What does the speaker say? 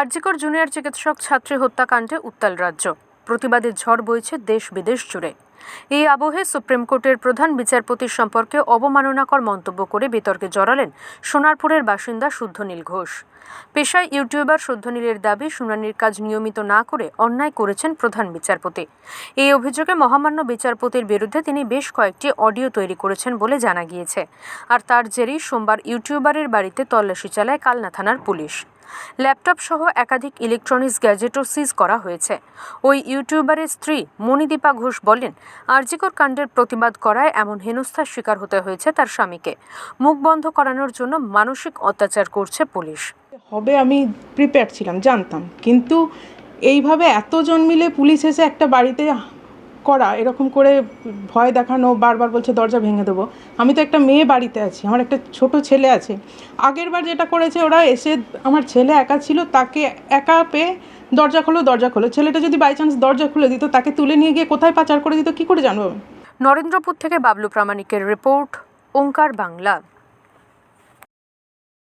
RG Kar junior চিকিৎসক ছাত্রী হত্যাকাণ্ডে উত্তাল রাজ্য। প্রতিবাদের ঝড় বইছে দেশ বিদেশ জুড়ে। এই আবহে সুপ্রিম কোর্টের প্রধান বিচারপতির সম্পর্কে অবমাননাকর মন্তব্য করে বিতর্কে জড়ালেন সোনারপুরের বাসিন্দা শুদ্ধনীল ঘোষ। পেশায় ইউটিউবার শুদ্ধনীলের দাবি, শুনানির কাজ নিয়মিত না করে অন্যায় করেছেন প্রধান বিচারপতি। এই অভিযোগে মহামান্য বিচারপতির বিরুদ্ধে তিনি বেশ কয়েকটি অডিও তৈরি করেছেন বলে জানা গিয়েছে। আর তার জেরেই সোমবার ইউটিউবারের বাড়িতে তল্লাশি চালায় কালনা থানার পুলিশ। ল্যাপটপ সহ একাধিক ইলেকট্রনিক্স গ্যাজেটও সিজ করা হয়েছে। ওই ইউটিউবারের স্ত্রী মণিদীপা ঘোষ বলেন আরজিকর কাণ্ডের প্রতিবাদ করায় এমন হেনস্থার শিকার হতে হয়েছে তার স্বামীকে। মুখ বন্ধ করানোর জন্য মানসিক অত্যাচার করছে পুলিশ। হবে আমি প্রিপেয়ার ছিলাম, জানতাম। কিন্তু এইভাবে এতজন মিলে পুলিশ এসে একটা বাড়িতে করা, এরকম করে ভয় দেখানো, বারবার বলছে, দরজা ভেঙে দেবো। আমি তো একটা মেয়ে বাড়িতে আছি, আমার একটা ছোট ছেলে আছে। আগের বার যেটা করেছে, ওরা এসে আমার ছেলে একা ছিল, তাকে একা পেয়ে দরজা খোলো দরজা খোলো। ছেলেটা যদি বাই চান্স দরজা খুলে দিত, তাকে তুলে নিয়ে গিয়ে কোথায় পাচার করে দিত, কী করে জানব নরেন্দ্রপুর থেকে বাবলু প্রামাণিকের রিপোর্ট, ওঙ্কার বাংলা।